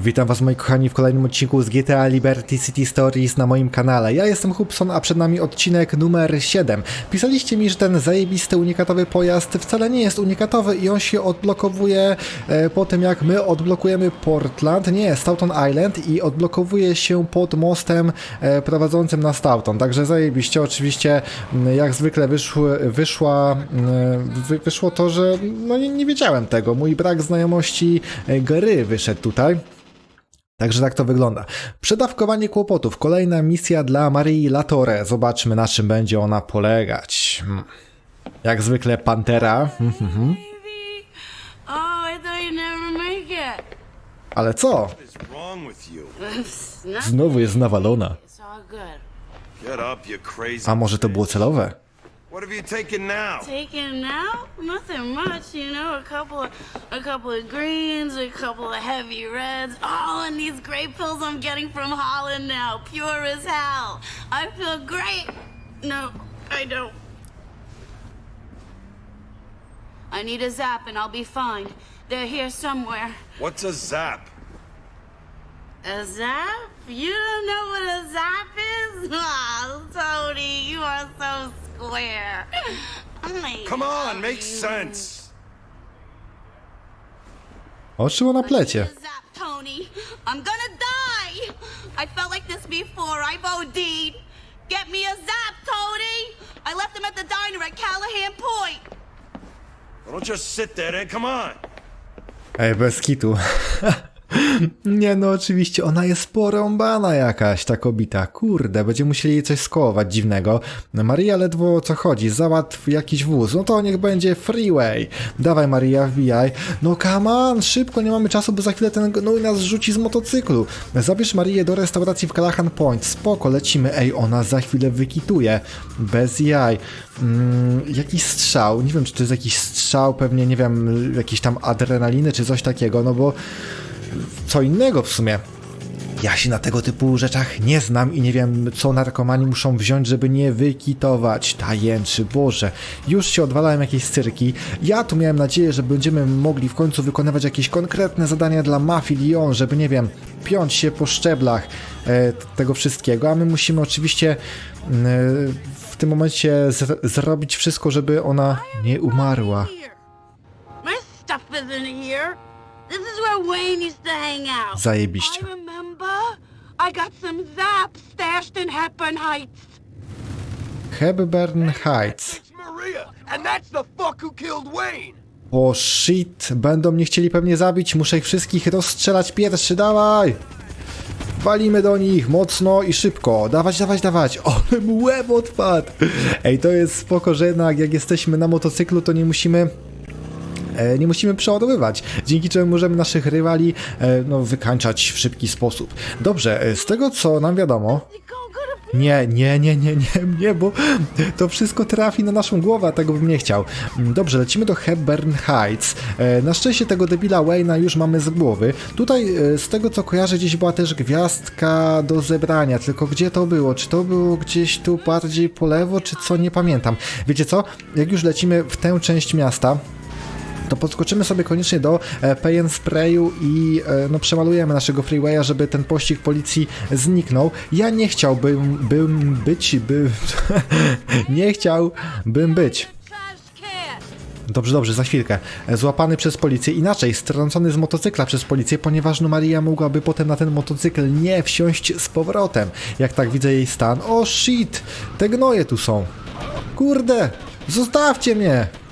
Witam was moi kochani w kolejnym odcinku z GTA Liberty City Stories na moim kanale. Ja jestem Hubson, a przed nami odcinek numer 7. Pisaliście mi, że ten zajebisty unikatowy pojazd wcale nie jest unikatowy i on się odblokowuje e, po tym jak my odblokujemy Portland, nie, Stoughton Island i odblokowuje się pod mostem e, prowadzącym na Stoughton. Także zajebiście, oczywiście jak zwykle wyszły, wyszła, wyszło to, że no nie, nie wiedziałem tego. Mój brak znajomości e, gry wyszedł tutaj. Także tak to wygląda. Przedawkowanie kłopotów. Kolejna misja dla Marii Latore. Zobaczmy na czym będzie ona polegać. Hmm. Jak zwykle Pantera. Mhm. Baby. Oh. Ale co? Znowu jest nawalona. A może to było celowe? What have you taken now? Taken now? Nothing much, you know. A couple, of, a couple of greens, a couple of heavy reds. Oh, and these great pills I'm getting from Holland now, pure as hell. I feel great. No, I don't. I need a zap and I'll be fine. They're here somewhere. What's a zap? A zap? You don't know what a zap is? Oh, Tony, you are so square. Oh I Come on, love make you. sense. Oczyło na I need plecie. a zap, Tony. I'm gonna die. I felt like this before. I've OD'd. Get me a zap, Tony. I left him at the diner at Callahan Point. Well, don't just sit there then, come on. Ej, bez kitu. Nie no, oczywiście, ona jest porąbana jakaś, ta kobita. Kurde, będziemy musieli jej coś skołować dziwnego. Maria ledwo o co chodzi, załatw jakiś wóz. No to niech będzie freeway. Dawaj Maria, wbijaj. No come on, szybko, nie mamy czasu, bo za chwilę ten gnój nas rzuci z motocyklu. Zabierz Marię do restauracji w Callahan Point. Spoko, lecimy. Ej, ona za chwilę wykituje. Bez jaj. Mm, jakiś strzał, nie wiem czy to jest jakiś strzał, pewnie nie wiem, jakiś tam adrenaliny czy coś takiego, no bo co innego w sumie. Ja się na tego typu rzeczach nie znam i nie wiem, co narkomani muszą wziąć, żeby nie wykitować. Tajemczy, Boże. Już się odwalałem jakieś cyrki. Ja tu miałem nadzieję, że będziemy mogli w końcu wykonywać jakieś konkretne zadania dla mafii Lyon, żeby, nie wiem, piąć się po szczeblach e, tego wszystkiego, a my musimy oczywiście e, w tym momencie zrobić wszystko, żeby ona nie umarła. My stuff isn't here. This is where Wayne used to hang out. Zajebiście. I remember. I got some zap stashed in Hepburn Heights. Hebburn Heights. It's Maria, and that's the fuck who killed Wayne. O shit, będą mnie chcieli pewnie zabić, muszę ich wszystkich rozstrzelać pierwszy, dawaj! Walimy do nich mocno i szybko, dawać, dawać, dawać, ale mu łeb odpadł! Ej, to jest spoko, że jednak jak jesteśmy na motocyklu, to nie musimy... E, nie musimy przeładowywać, dzięki czemu możemy naszych rywali e, no, wykańczać w szybki sposób. Dobrze, e, z tego co nam wiadomo, nie, nie, nie, nie, nie, nie, bo to wszystko trafi na naszą głowę, a tego bym nie chciał. Mm, Dobrze, lecimy do Hepburn Heights. Na szczęście tego debila Wayne'a już mamy z głowy. Tutaj z tego co kojarzę gdzieś była też gwiazdka do zebrania, tylko gdzie to było? Czy to było gdzieś tu bardziej po lewo, czy co? Nie pamiętam. Wiecie co? Jak już lecimy w tę część miasta, to podskoczymy sobie koniecznie do e, Pay and Sprayu i e, no, przemalujemy naszego freewaya, żeby ten pościg policji zniknął. Ja nie chciałbym bym być, by... nie chciałbym być. Dobrze, dobrze, za chwilkę. E, Złapany przez policję, inaczej, strącony z motocykla przez policję, ponieważ no Maria mogłaby potem na ten motocykl nie wsiąść z powrotem. Jak tak widzę jej stan. O shit! Te gnoje tu są. Kurde! Zostawcie mnie!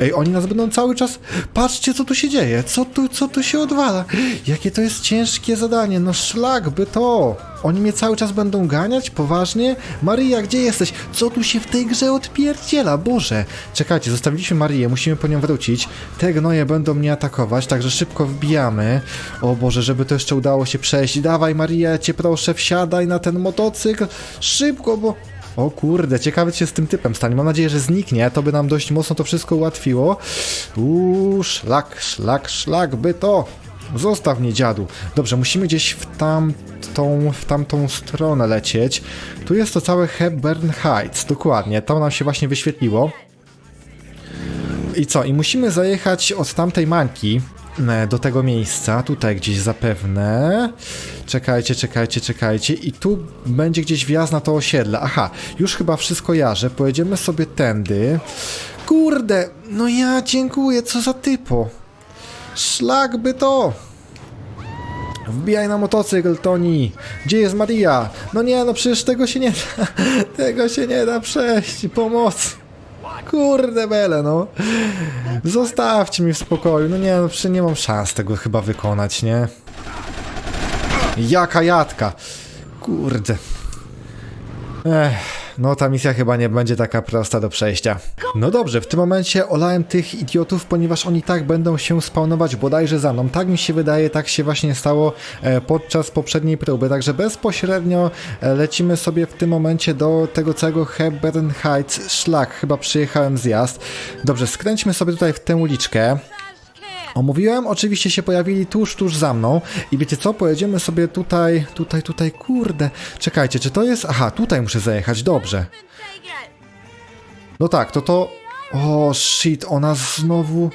Ej, oni nas będą cały czas... Patrzcie, co tu się dzieje. Co tu, co tu się odwala? Jakie to jest ciężkie zadanie. No szlak by to. Oni mnie cały czas będą ganiać? Poważnie? Maria, gdzie jesteś? Co tu się w tej grze odpierdziela? Boże. Czekajcie, zostawiliśmy Marię, musimy po nią wrócić. Te gnoje będą mnie atakować, także szybko wbijamy. O Boże, żeby to jeszcze udało się przejść. Dawaj Maria, cię proszę, wsiadaj na ten motocykl. Szybko, bo... O kurde, ciekawe co się z tym typem stanie. Mam nadzieję, że zniknie, to by nam dość mocno to wszystko ułatwiło. Uuu, szlak, szlak, szlak, by to. Zostaw mnie, dziadu. Dobrze, musimy gdzieś w tamtą, w tamtą stronę lecieć. Tu jest to całe Hepburn Heights, dokładnie. Tam nam się właśnie wyświetliło. I co? I musimy zajechać od tamtej mańki do tego miejsca, tutaj gdzieś zapewne. Czekajcie, czekajcie, czekajcie. I tu będzie gdzieś wjazd na to osiedle. Aha, już chyba wszystko jarzę. Pojedziemy sobie tędy. Kurde, no ja dziękuję, co za typo. Szlak by to. Wbijaj na motocykl, Toni! Gdzie jest Maria? No nie, no przecież tego się nie da. Tego się nie da przejść. Pomoc! Kurde bele, no. Zostawcie mnie w spokoju. No nie, no nie mam szans tego chyba wykonać, nie? Jaka jadka! Kurde. Ech, no ta misja chyba nie będzie taka prosta do przejścia. No dobrze, w tym momencie olałem tych idiotów, ponieważ oni tak będą się spawnować bodajże za mną. Tak mi się wydaje, tak się właśnie stało e, podczas poprzedniej próby, także bezpośrednio e, lecimy sobie w tym momencie do tego całego Hebron Heights szlak. Chyba przyjechałem zjazd. Dobrze, skręćmy sobie tutaj w tę uliczkę. Omówiłem, oczywiście się pojawili tuż, tuż za mną i wiecie co, pojedziemy sobie tutaj, tutaj, tutaj, kurde, czekajcie, czy to jest, aha, tutaj muszę zajechać, dobrze. No tak, to to, o shit, ona znowu,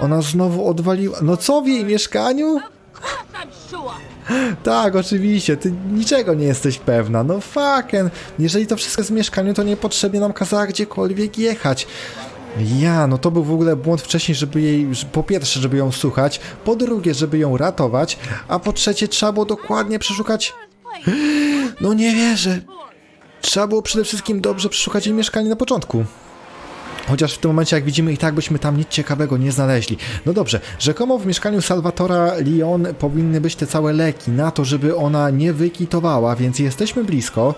ona znowu odwaliła, no co w jej mieszkaniu? Tak, oczywiście, ty niczego nie jesteś pewna, no fucking, jeżeli to wszystko jest w mieszkaniu, to niepotrzebnie nam kazała gdziekolwiek jechać. Ja, no to był w ogóle błąd wcześniej, żeby jej, po pierwsze, żeby ją słuchać, po drugie, żeby ją ratować, a po trzecie, trzeba było dokładnie przeszukać... No nie wierzę. Trzeba było przede wszystkim dobrze przeszukać jej mieszkanie na początku. Chociaż w tym momencie, jak widzimy, i tak byśmy tam nic ciekawego nie znaleźli. No dobrze, rzekomo w mieszkaniu Salvatora Lyon powinny być te całe leki na to, żeby ona nie wykitowała, więc jesteśmy blisko.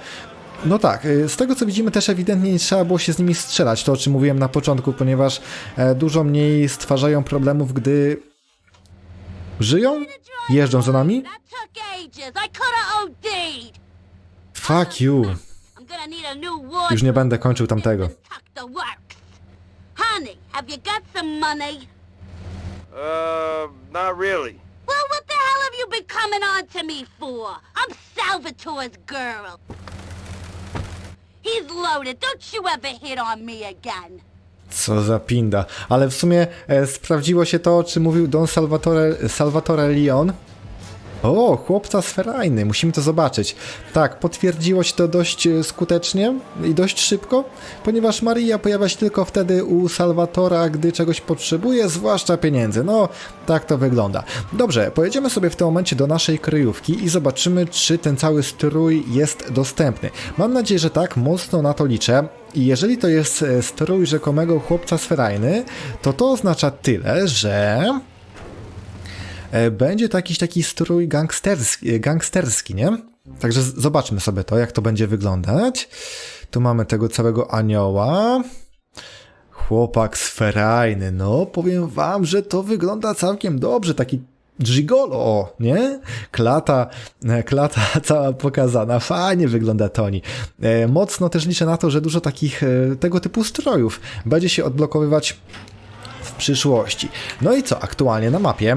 No tak, y, z tego co widzimy też ewidentnie nie trzeba było się z nimi strzelać, to o czym mówiłem na początku, ponieważ e, dużo mniej stwarzają problemów, gdy żyją, jeżdżą za nami. Fuck you. Już nie będę kończył tamtego. Honey, have you got some money? Uh, not really. Well, what the hell have you been coming on to me for? I'm Salvatore's girl. He's loaded. Don't you ever hit on me again. Co za pinda. Ale w sumie e, sprawdziło się to, o czym mówił Don Salvatore, Salvatore Leon. O, chłopca sferajny, musimy to zobaczyć. Tak, potwierdziło się to dość e, skutecznie i dość szybko, ponieważ Maria pojawia się tylko wtedy u Salvatora, gdy czegoś potrzebuje, zwłaszcza pieniędzy. No, tak to wygląda. Dobrze, pojedziemy sobie w tym momencie do naszej kryjówki i zobaczymy, czy ten cały strój jest dostępny. Mam nadzieję, że tak, mocno na to liczę. I jeżeli to jest e, strój rzekomego chłopca sferajny, to to oznacza tyle, że będzie to jakiś taki strój gangsterski, e, gangsterski, nie? Także zobaczmy sobie to, jak to będzie wyglądać. Tu mamy tego całego anioła. Chłopak sferajny, no powiem wam, że to wygląda całkiem dobrze, taki gigolo, nie? Klata, e, klata cała pokazana, fajnie wygląda Toni. E, mocno też liczę na to, że dużo takich e, tego typu strojów będzie się odblokowywać przyszłości. No i co, aktualnie na mapie,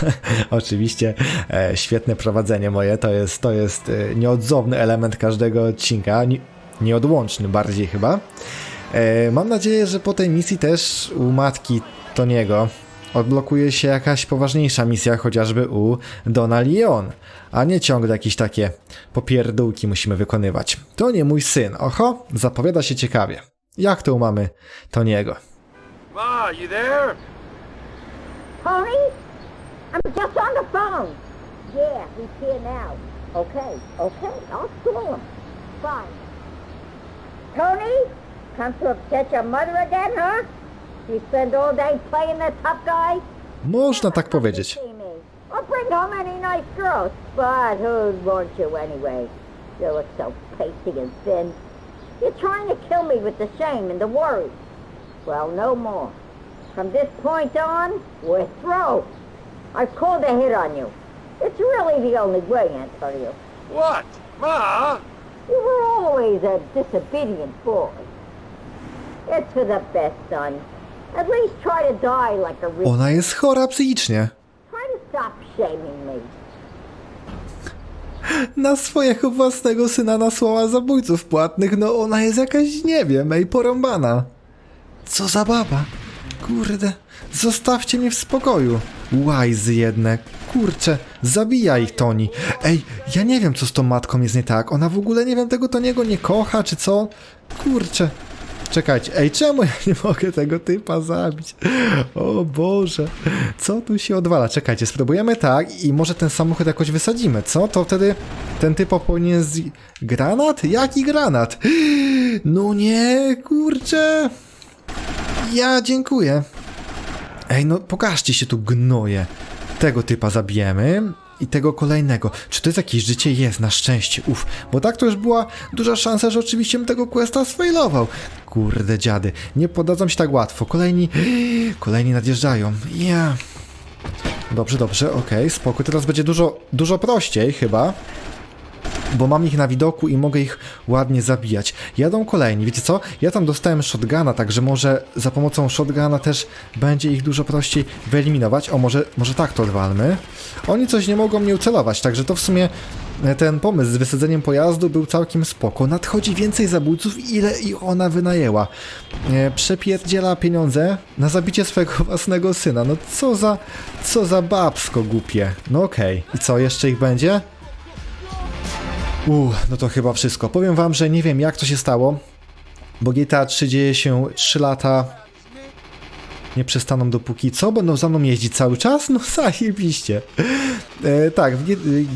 oczywiście e, świetne prowadzenie moje, to jest, to jest e, nieodzowny element każdego odcinka, nie, nieodłączny bardziej chyba. E, mam nadzieję, że po tej misji też u matki Toniego odblokuje się jakaś poważniejsza misja, chociażby u Dona Leon, a nie ciągle jakieś takie popierdółki musimy wykonywać. To nie mój syn, oho, zapowiada się ciekawie. Jak to u mamy Toniego? Ma, you there? Tony? I'm just on the phone. Yeah, he's here now. Okay, okay, I'll call him. Fine. Tony? Come to upset your mother again, huh? You spend all day playing the tough guy? Można tak powiedzieć. See me. Or bring home any nice girls. But who'd want you anyway? You look so pasty and thin. You're trying to kill me with the shame and the worry. Well, no more. From this point on, we're through. I've called a hit on you. It's really the only way, Antonio. What? Ma? You were always a disobedient boy. It's for the best, son. At least try to die like a real... Ona jest chora psychicznie. Try to stop shaming me. Na swojego własnego syna nasłała zabójców płatnych, no ona jest jakaś, nie wiem, ej, porąbana. Co za baba. Kurde, zostawcie mnie w spokoju. Łajzy jedne. Kurczę, zabija ich Toni. Ej, ja nie wiem co z tą matką jest nie tak. Ona w ogóle nie wiem tego Toniego nie kocha, czy co? Kurczę. Czekajcie, ej, czemu ja nie mogę tego typa zabić? O Boże, co tu się odwala? Czekajcie, spróbujemy tak i może ten samochód jakoś wysadzimy, co? To wtedy ten typ powinien z... Granat? Jaki granat? No nie, kurczę. Ja dziękuję. Ej, no pokażcie się tu gnoje. Tego typa zabijemy i tego kolejnego. Czy to jest jakieś życie? Jest, na szczęście. Uf, bo tak to już była duża szansa, że oczywiście bym tego questa sfailował. Kurde dziady, nie podadzą się tak łatwo. Kolejni, kolejni nadjeżdżają. Ja. Dobrze, dobrze, okej, spokój. Teraz będzie dużo, dużo prościej chyba bo mam ich na widoku i mogę ich ładnie zabijać. Jadą kolejni, wiecie co? Ja tam dostałem shotguna, także może za pomocą shotguna też będzie ich dużo prościej wyeliminować. O, może, może tak to odwalmy. Oni coś nie mogą mnie ucelować, także to w sumie e, ten pomysł z wysadzeniem pojazdu był całkiem spoko. Nadchodzi więcej zabójców, ile ich ona wynajęła. E, przepierdziela pieniądze na zabicie swojego własnego syna. No co za, co za babsko głupie. No okej. I co, jeszcze ich będzie? Uuu, no to chyba wszystko. Powiem wam, że nie wiem jak to się stało, bo GTA 3 dzieje się 3 lata. Nie przestaną dopóki co? Będą za mną jeździć cały czas? No zajebiście. E, tak,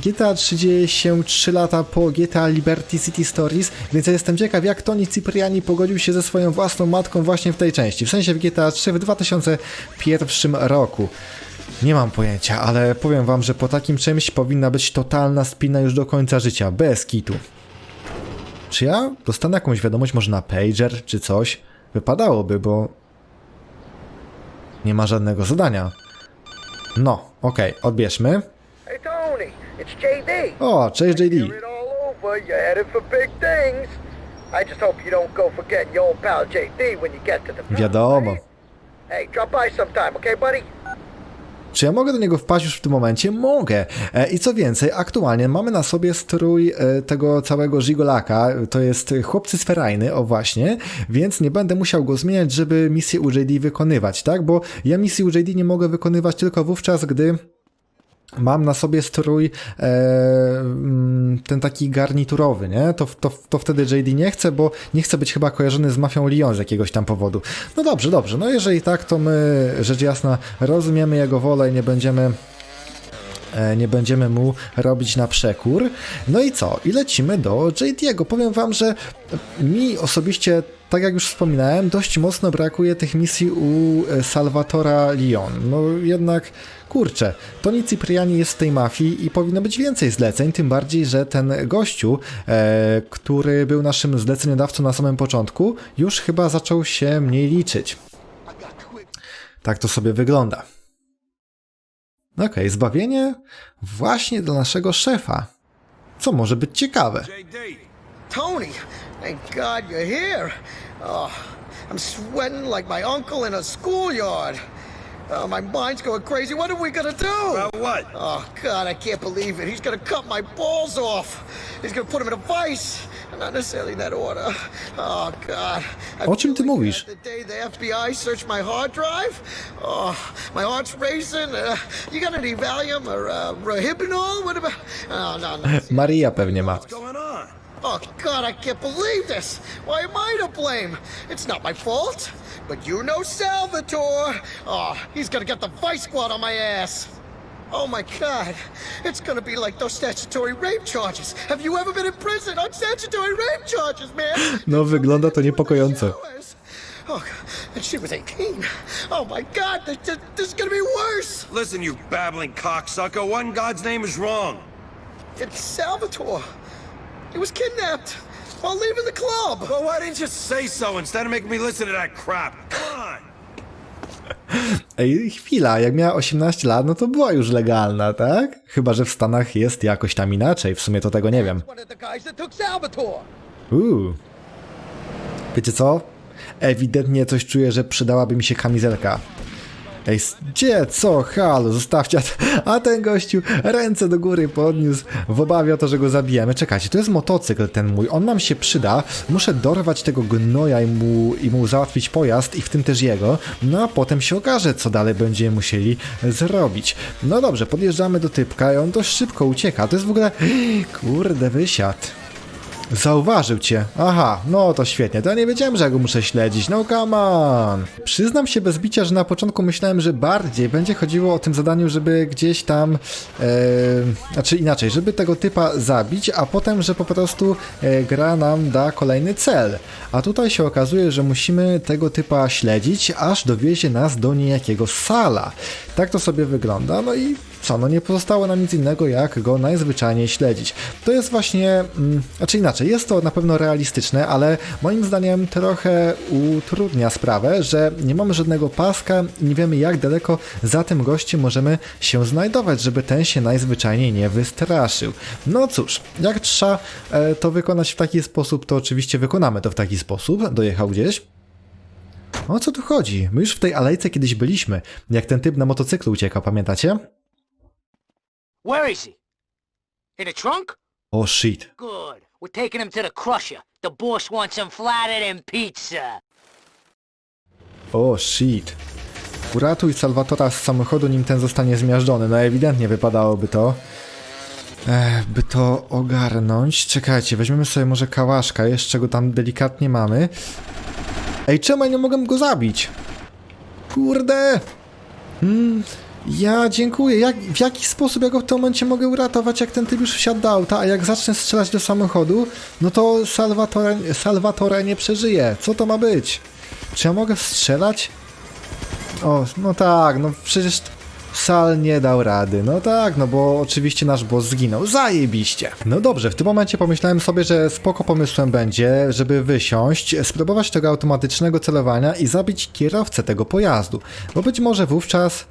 GTA 3 dzieje się 3 lata po GTA Liberty City Stories, więc ja jestem ciekaw jak Tony Cipriani pogodził się ze swoją własną matką właśnie w tej części. W sensie w GTA 3 w 2001 roku. Nie mam pojęcia, ale powiem wam, że po takim czymś powinna być totalna spina już do końca życia, bez kitu. Czy ja dostanę jakąś wiadomość, może na pager, czy coś? Wypadałoby, bo... Nie ma żadnego zadania. No, okej, odbierzmy. Hey, Tony, it's JD. O, cześć JD. Hear it all over. You're headed for big things. I just hope you don't go forgetting your old pal JD when you get to the front, Wiadomo. Hey, drop by sometime, okay, buddy? Czy ja mogę do niego wpaść już w tym momencie? Mogę. E, I co więcej, aktualnie mamy na sobie strój e, tego całego żigolaka. To jest chłopcy z ferajny, o właśnie, więc nie będę musiał go zmieniać, żeby misję u JD wykonywać, tak? Bo ja misji u JD nie mogę wykonywać tylko wówczas, gdy mam na sobie strój e, mm, ten taki garniturowy, nie? To, to, to wtedy JD nie chce, bo nie chce być chyba kojarzony z mafią Lyon z jakiegoś tam powodu. No dobrze, dobrze. No jeżeli tak, to my rzecz jasna rozumiemy jego wolę i nie będziemy e, nie będziemy mu robić na przekór. No i co? I lecimy do JD'ego. Powiem wam, że mi osobiście, tak jak już wspominałem, dość mocno brakuje tych misji u e, Salvatora Lyon. No jednak, kurczę, Tony Cipriani jest w tej mafii i powinno być więcej zleceń, tym bardziej, że ten gościu, e, który był naszym zleceniodawcą na samym początku, już chyba zaczął się mniej liczyć. Tak to sobie wygląda. Okej, zbawienie właśnie dla naszego szefa. Co może być ciekawe. Tony, thank God you're here. Oh, I'm sweating like my uncle in a schoolyard. Oh, my mind's going crazy. What are we gonna do? About what? Oh God, I can't believe it. He's gonna cut my balls off. He's gonna put them in a vice. Not necessarily in that order. Oh God. I O czym ty feel like mówisz? The day the FBI searched my hard drive. Oh, my heart's racing. Uh, you got any Valium or uh, Rohypnol? What about? Oh no, no. Maria pewnie ma. What's going on? Oh, God, I can't believe this. Why am I to blame? It's not my fault. But you know Salvatore. Oh, he's gonna get the vice squad on my ass. Oh my God, it's gonna be like those statutory rape charges. Have you ever been in prison on statutory rape charges, man? No wygląda to niepokojąco. Oh, and she was 18. Oh my God, this, this, this is gonna be worse. Listen, you babbling cocksucker. What in God's name is wrong? It's Salvatore. He was kidnapped while leaving the club. Well, why didn't you say so instead of making me listen to that crap? Come on. Ej, chwila, jak miała 18 lat, no to była już legalna, tak? Chyba, że w Stanach jest jakoś tam inaczej, w sumie to tego nie wiem. Uuu. Wiecie co? Ewidentnie coś czuję, że przydałaby mi się kamizelka. Ej, gdzie, co, halo, zostawcie, a ten gościu ręce do góry podniósł w obawie o to, że go zabijemy. Czekajcie, to jest motocykl ten mój, on nam się przyda, muszę dorwać tego gnoja i mu, i mu załatwić pojazd i w tym też jego, no a potem się okaże, co dalej będziemy musieli zrobić. No dobrze, podjeżdżamy do typka i on dość szybko ucieka, to jest w ogóle, kurde, wysiadł. Zauważył cię. Aha, no to świetnie. To ja nie wiedziałem, że ja go muszę śledzić. No come on. Przyznam się bez bicia, że na początku myślałem, że bardziej będzie chodziło o tym zadaniu, żeby gdzieś tam. E, znaczy inaczej, żeby tego typa zabić, a potem, że po prostu e, gra nam da kolejny cel. A tutaj się okazuje, że musimy tego typa śledzić, aż dowiezie nas do niejakiego sala. Tak to sobie wygląda. No i co, no nie pozostało nam nic innego, jak go najzwyczajniej śledzić. To jest właśnie, mm, znaczy inaczej, jest to na pewno realistyczne, ale moim zdaniem trochę utrudnia sprawę, że nie mamy żadnego paska i nie wiemy jak daleko za tym gościem możemy się znajdować, żeby ten się najzwyczajniej nie wystraszył. No cóż, jak trzeba e, to wykonać w taki sposób, to oczywiście wykonamy to w taki sposób. Dojechał gdzieś. O co tu chodzi? My już w tej alejce kiedyś byliśmy, jak ten typ na motocyklu uciekał, pamiętacie? Where is he? In the trunk? O shit. Good. We're taking him to the crusher. The boss wants him flattered in pizza. O shit. Uratuj Salwatora z samochodu, nim ten zostanie zmiażdżony. No ewidentnie wypadałoby to. Ech, by to ogarnąć. Czekajcie, weźmiemy sobie może kałaszka, jeszcze go tam delikatnie mamy. Ej, czemu ja nie mogę go zabić? Kurde! Mm, ja dziękuję. Jak, w jaki sposób ja go w tym momencie mogę uratować, jak ten typ już wsiadł do auta, a jak zacznę strzelać do samochodu, no to Salvatore, Salvatore nie przeżyje. Co to ma być? Czy ja mogę strzelać? O, no tak, no przecież Sal nie dał rady. No tak, no bo oczywiście nasz boss zginął. Zajebiście. No dobrze, w tym momencie pomyślałem sobie, że spoko pomysłem będzie, żeby wysiąść, spróbować tego automatycznego celowania i zabić kierowcę tego pojazdu. Bo być może wówczas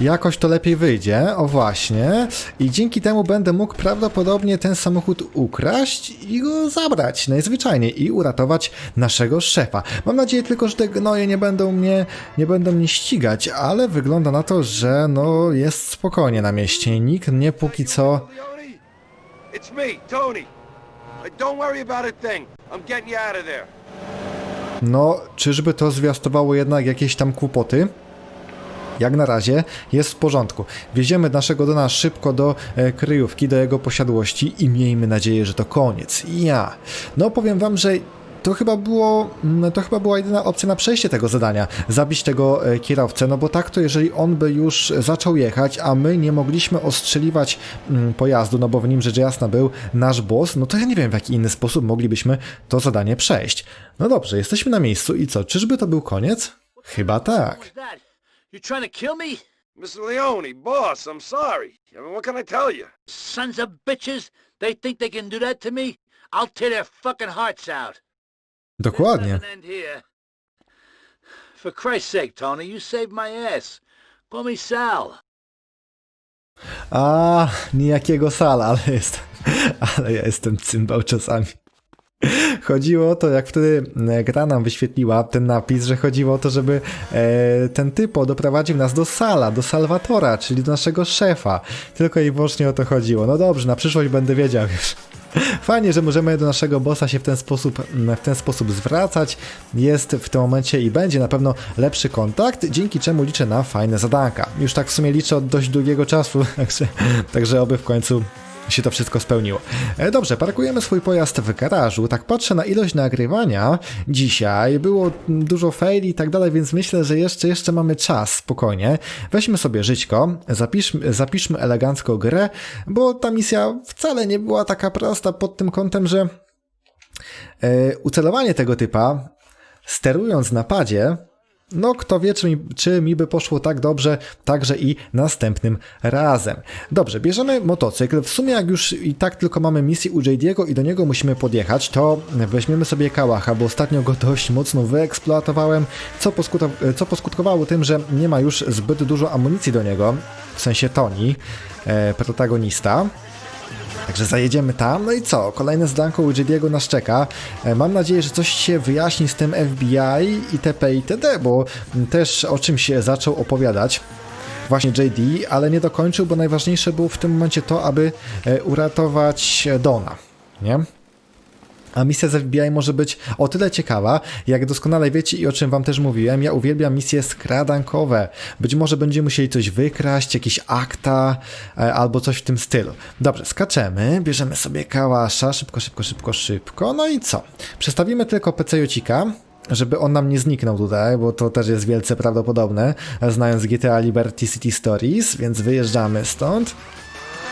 jakoś to lepiej wyjdzie, o właśnie, i dzięki temu będę mógł prawdopodobnie ten samochód ukraść i go zabrać najzwyczajniej i uratować naszego szefa. Mam nadzieję tylko, że te gnoje nie będą mnie, nie będą mnie ścigać, ale wygląda na to, że no jest spokojnie na mieście. Nikt mnie póki co... It's me, Tony. Don't worry about a thing. I'm getting you out of there. No, czyżby to zwiastowało jednak jakieś tam kłopoty? Jak na razie jest w porządku. Wieziemy naszego Dona szybko do e, kryjówki, do jego posiadłości i miejmy nadzieję, że to koniec. Ja. No powiem wam, że to chyba było, mm, to chyba była jedyna opcja na przejście tego zadania. Zabić tego e, kierowcę, no bo tak to jeżeli on by już zaczął jechać, a my nie mogliśmy ostrzeliwać mm, pojazdu, no bo w nim rzecz jasna był nasz boss, no to ja nie wiem w jaki inny sposób moglibyśmy to zadanie przejść. No dobrze, jesteśmy na miejscu i co, czyżby to był koniec? Chyba tak. What's that? You trying to kill me? Mr. Leone, boss, I'm sorry. I mean, what can I tell you? Sons of bitches! They think they can do that to me? I'll tear their fucking hearts out. Dokładnie. Doesn't end here. For Christ's sake, Tony, you saved my ass. Call me Sal. Ah, A, niejakiego sala, ale jest. Ale ja jestem cymbał czasami. Chodziło o to, jak wtedy e, gra nam wyświetliła ten napis, że chodziło o to, żeby e, ten typo doprowadził nas do Sala, do Salwatora, czyli do naszego szefa. Tylko i wyłącznie o to chodziło. No dobrze, na przyszłość będę wiedział już. Fajnie, że możemy do naszego bossa się w ten sposób, w ten sposób zwracać. Jest w tym momencie i będzie na pewno lepszy kontakt, dzięki czemu liczę na fajne zadanka. Już tak w sumie liczę od dość długiego czasu, także, także oby w końcu się to wszystko spełniło. E, Dobrze, parkujemy swój pojazd w garażu. Tak patrzę na ilość nagrywania dzisiaj. Było dużo faili i tak dalej, więc myślę, że jeszcze, jeszcze mamy czas, spokojnie. Weźmy sobie żyćko, zapiszmy, zapiszmy elegancko grę, bo ta misja wcale nie była taka prosta pod tym kątem, że e, ucelowanie tego typa, sterując na padzie, no, kto wie, czy mi, czy mi by poszło tak dobrze, także i następnym razem. Dobrze, bierzemy motocykl. W sumie, jak już i tak tylko mamy misję u JD'ego i do niego musimy podjechać, to weźmiemy sobie kałacha, bo ostatnio go dość mocno wyeksploatowałem, co, co poskutkowało tym, że nie ma już zbyt dużo amunicji do niego, w sensie Toni, e, protagonista. Tak Także zajedziemy tam, no i co? Kolejne zdanko u JD'ego nas czeka. E, Mam nadzieję, że coś się wyjaśni z tym FBI itp. itd., bo m, też o czym się zaczął opowiadać właśnie JD, ale nie dokończył, bo najważniejsze było w tym momencie to, aby e, uratować e, Dona, nie? A misja z FBI może być o tyle ciekawa, jak doskonale wiecie i o czym wam też mówiłem, ja uwielbiam misje skradankowe. Być może będziemy musieli coś wykraść, jakieś akta e, albo coś w tym stylu. Dobrze, skaczemy, bierzemy sobie kałasza, szybko, szybko, szybko, szybko. No i co? Przestawimy tylko PC-jocika, żeby on nam nie zniknął tutaj, bo to też jest wielce prawdopodobne, znając GTA Liberty City Stories, więc wyjeżdżamy stąd.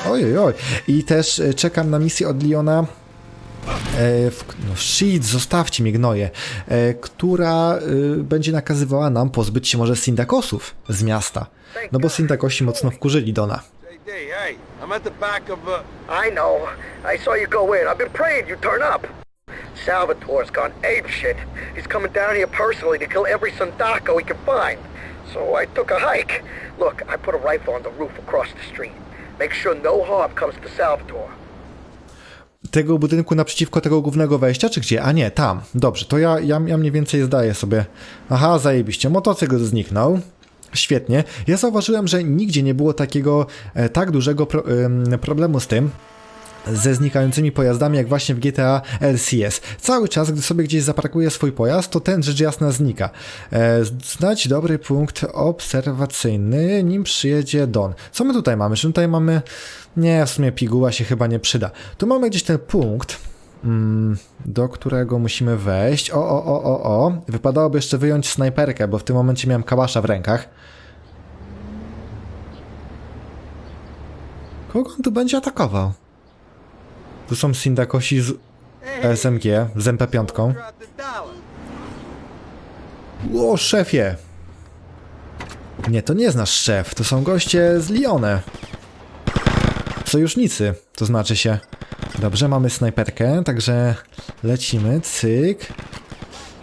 Oj, oj. I też e, czekam na misję od Leona e, w, no shit, zostawcie mnie gnoje, e, która e, będzie nakazywała nam pozbyć się może Syndakosów z miasta. No bo Syndakosi mocno wkurzyli Dona. JD, hey, I'm at the back of a... I know. I saw you go in. I've been praying you'd turn up. Salvatore's gone ape shit. He's coming down here personally to kill every Sandako he can find. So I took a hike. Look, I put a rifle on the roof across the street. Make sure no harm comes to Salvatore. Tego budynku naprzeciwko tego głównego wejścia, czy gdzie? A nie, tam. Dobrze, to ja, ja, ja mniej więcej zdaję sobie. Aha, zajebiście, motocykl zniknął. Świetnie. Ja zauważyłem, że nigdzie nie było takiego e, tak dużego pro, em, problemu z tym, ze znikającymi pojazdami, jak właśnie w GTA LCS. Cały czas, gdy sobie gdzieś zaparkuje swój pojazd, to ten rzecz jasna znika. E, znać dobry punkt obserwacyjny, nim przyjedzie Don. Co my tutaj mamy? Czy tutaj mamy... Nie, w sumie piguła się chyba nie przyda. Tu mamy gdzieś ten punkt, mm, do którego musimy wejść. O, o, o, o, o. Wypadałoby jeszcze wyjąć snajperkę, bo w tym momencie miałem kałasza w rękach. Kogo on tu będzie atakował? Tu są Sindakosi z SMG, z MP5. Drop the dollar. O, szefie! Nie, to nie jest nasz szef, to są goście z Lione. Sojusznicy, to znaczy się. Dobrze, mamy snajperkę, także lecimy, cyk.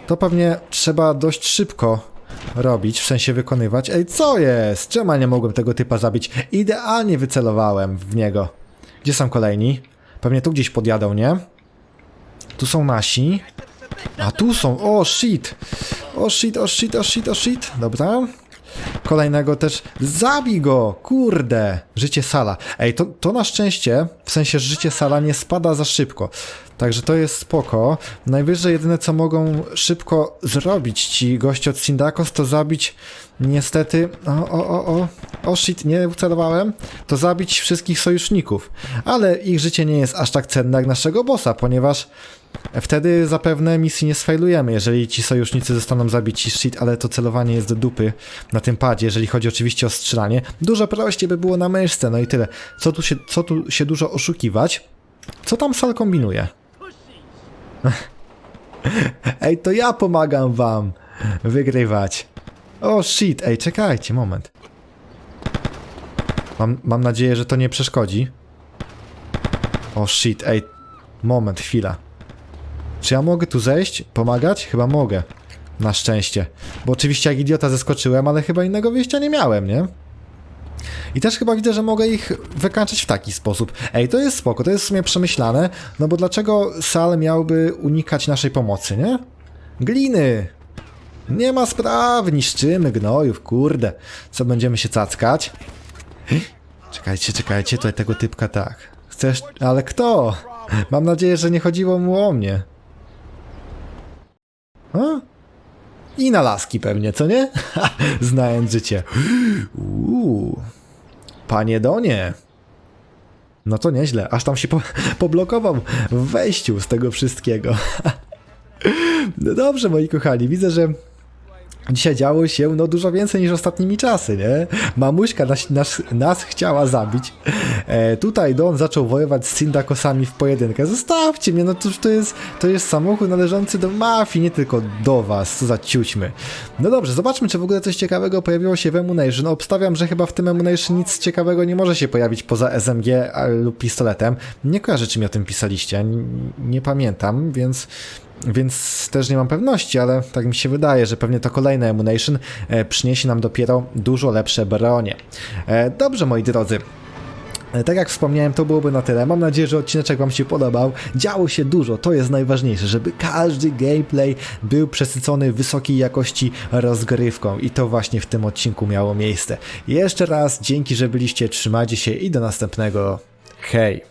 To pewnie trzeba dość szybko robić, w sensie wykonywać. Ej, co jest? Czemu nie mogłem tego typa zabić? Idealnie wycelowałem w niego. Gdzie są kolejni? Pewnie tu gdzieś podjadą, nie? Tu są nasi. A tu są, o shit! O shit, o shit, o shit, o shit. Dobra. Kolejnego też. Zabij go! Kurde! Życie sala. Ej, to, to na szczęście, w sensie życie sala nie spada za szybko. Także to jest spoko. Najwyżej jedyne co mogą szybko zrobić ci goście od Syndakos to zabić niestety. O, o, o, o. O shit, nie ucelowałem. To zabić wszystkich sojuszników. Ale ich życie nie jest aż tak cenne jak naszego bossa, ponieważ Wtedy zapewne misji nie sfailujemy, jeżeli ci sojusznicy zostaną zabici. Shit, ale to celowanie jest do dupy na tym padzie, jeżeli chodzi oczywiście o strzelanie. Dużo prościej by było na myszce, no i tyle. Co tu się, co tu się dużo oszukiwać? Co tam Sal kombinuje? Ej, to ja pomagam wam wygrywać. O shit, ej, czekajcie, moment. Mam, mam nadzieję, że to nie przeszkodzi. O shit, ej, moment, chwila. Czy ja mogę tu zejść? Pomagać? Chyba mogę. Na szczęście. Bo oczywiście jak idiota zeskoczyłem, ale chyba innego wyjścia nie miałem, nie? I też chyba widzę, że mogę ich wykańczać w taki sposób. Ej, to jest spoko, to jest w sumie przemyślane, no bo dlaczego Sal miałby unikać naszej pomocy, nie? Gliny! Nie ma sprawy, niszczymy gnojów, kurde. Co będziemy się cackać? Czekajcie, czekajcie, tutaj tego typka tak. Chcesz... Ale kto? Mam nadzieję, że nie chodziło mu o mnie. A? I na laski pewnie, co nie? Znając życie. Uuu. Panie Donie. No to nieźle, aż tam się po, poblokował w wejściu z tego wszystkiego. No dobrze, moi kochani, widzę, że dzisiaj działo się no dużo więcej niż ostatnimi czasy, nie? Mamuśka nas, nas, nas chciała zabić. E, tutaj Don zaczął wojować z Syndakosami w pojedynkę. Zostawcie mnie, no to, to, jest, to jest samochód należący do mafii, nie tylko do was, co za ciućmy. No dobrze, zobaczmy, czy w ogóle coś ciekawego pojawiło się w Emunation. Obstawiam, że chyba w tym Emunation nic ciekawego nie może się pojawić poza SMG lub pistoletem. Nie kojarzę, czy mi o tym pisaliście, N- nie pamiętam, więc więc też nie mam pewności, ale tak mi się wydaje, że pewnie to kolejne Emunation e, przyniesie nam dopiero dużo lepsze bronie. E, dobrze, moi drodzy. E, Tak jak wspomniałem, to byłoby na tyle. Mam nadzieję, że odcineczek Wam się podobał. Działo się dużo, to jest najważniejsze, żeby każdy gameplay był przesycony wysokiej jakości rozgrywką i to właśnie w tym odcinku miało miejsce. Jeszcze raz dzięki, że byliście, trzymajcie się i do następnego. Hej!